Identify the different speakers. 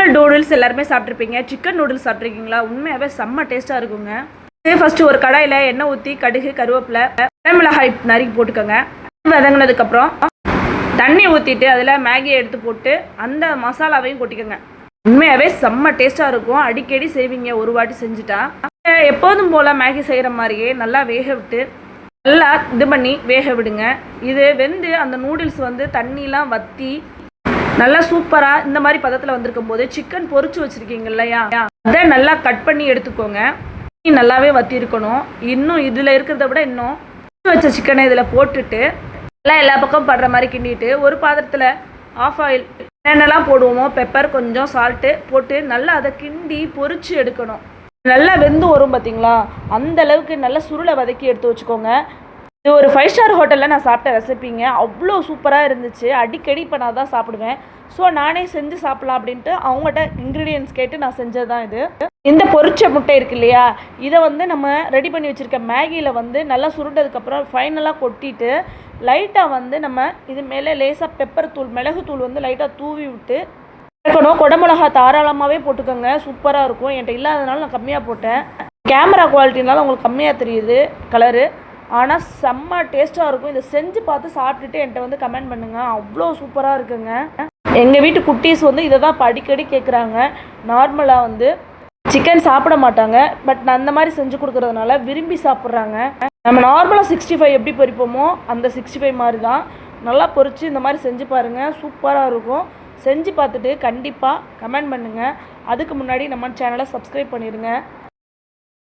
Speaker 1: Normal noodles எல்லாருமே சாப்பிட்ருப்பீங்க chicken noodles சாப்பிட்ருக்கீங்களா உண்மையாகவே செம்ம டேஸ்ட்டாக இருக்குங்க. இது ஃபஸ்ட்டு ஒரு கடாயில் எண்ணெய் ஊற்றி கடுகு கருவேப்பிலை மிளகாய் நறுக்கி போட்டுக்கோங்க. வதங்கினதுக்கப்புறம் தண்ணி ஊற்றிட்டு அதில் மேகியை எடுத்து போட்டு அந்த மசாலாவையும் கொட்டிக்கோங்க. உண்மையாகவே செம்ம டேஸ்ட்டாக இருக்கும். அடிக்கடி செய்வீங்க. ஒரு வாட்டி செஞ்சுட்டா. எப்போதும் போல் மேகி செய்கிற மாதிரியே நல்லா வேக விட்டு நல்லா இது பண்ணி வேக விடுங்க. இது வெந்து அந்த நூடுல்ஸ் வந்து தண்ணிலாம் வற்றி நல்லா சூப்பராக இந்த மாதிரி பதத்தில் வந்திருக்கும் போது சிக்கன் பொறிச்சு வச்சுருக்கீங்க இல்லையா? அதை நல்லா கட் பண்ணி எடுத்துக்கோங்க. நல்லாவே வத்திருக்கணும். இன்னும் இதில் இருக்கிறத விட இன்னும் வச்ச சிக்கனை இதில் போட்டுட்டு நல்லா எல்லா பக்கம் படுற மாதிரி கிண்டிட்டு ஒரு பாத்திரத்தில் ஆஃப் ஆயில் என்னென்னலாம் போடுவோமோ பெப்பர் கொஞ்சம் சால்ட்டு போட்டு நல்லா அதை கிண்டி பொறிச்சு எடுக்கணும். நல்லா வெந்து வரும் பார்த்தீங்களா அந்த அளவுக்கு நல்லா சுருளை வதக்கி எடுத்து வச்சுக்கோங்க. இது ஒரு ஃபைவ் ஸ்டார் ஹோட்டலில் நான் சாப்பிட்ட ரெசிபிங்க அவ்வளோ சூப்பராக இருந்துச்சு. அடிக்கடி இப்போ நான் தான் சாப்பிடுவேன். ஸோ நானே செஞ்சு சாப்பிட்லாம் அப்படின்ட்டு அவங்ககிட்ட இன்க்ரீடியன்ஸ் கேட்டு நான் செஞ்சது தான் இது. இந்த பொரிச்ச முட்டை இருக்கு இல்லையா? இதை வந்து நம்ம ரெடி பண்ணி வச்சுருக்க மேகியில் வந்து நல்லா சுருண்டதுக்கப்புறம் ஃபைனலாக கொட்டிட்டு லைட்டாக வந்து நம்ம இது மேலே லேசாக பெப்பர் தூள் மிளகு தூள் வந்து லைட்டாக தூவி விட்டு இருக்கணும் குடமிளகா தாராளமாகவே போட்டுக்கோங்க. சூப்பராக இருக்கும். என்கிட்ட இல்லாதனால நான் கம்மியாக போட்டேன். கேமரா குவாலிட்டினால உங்களுக்கு கம்மியாக தெரியுது கலரு ஆனால் செம்ம டேஸ்ட்டாக இருக்கும். இதை செஞ்சு பார்த்து சாப்பிட்டுட்டு என்கிட்ட வந்து கமெண்ட் பண்ணுங்கள் அவ்வளோ சூப்பராக இருக்குங்க. எங்கள் வீட்டு குட்டீஸ் வந்து இதை தான் படிக்கடி அடிக்கடி கேட்குறாங்க நார்மலாக வந்து சிக்கன் சாப்பிட மாட்டாங்க. பட் நான் அந்த மாதிரி செஞ்சு கொடுக்குறதுனால விரும்பி சாப்பிட்றாங்க. நம்ம நார்மலாக சிக்ஸ்டி ஃபைவ் எப்படி பொரிப்போமோ அந்த சிக்ஸ்டி ஃபைவ் மாதிரி தான் நல்லா பொரித்து இந்த மாதிரி செஞ்சு பாருங்கள் சூப்பராக இருக்கும். செஞ்சு பார்த்துட்டு கண்டிப்பாக கமெண்ட் பண்ணுங்கள் அதுக்கு முன்னாடி நம்ம சேனலை சப்ஸ்கிரைப் பண்ணிடுங்க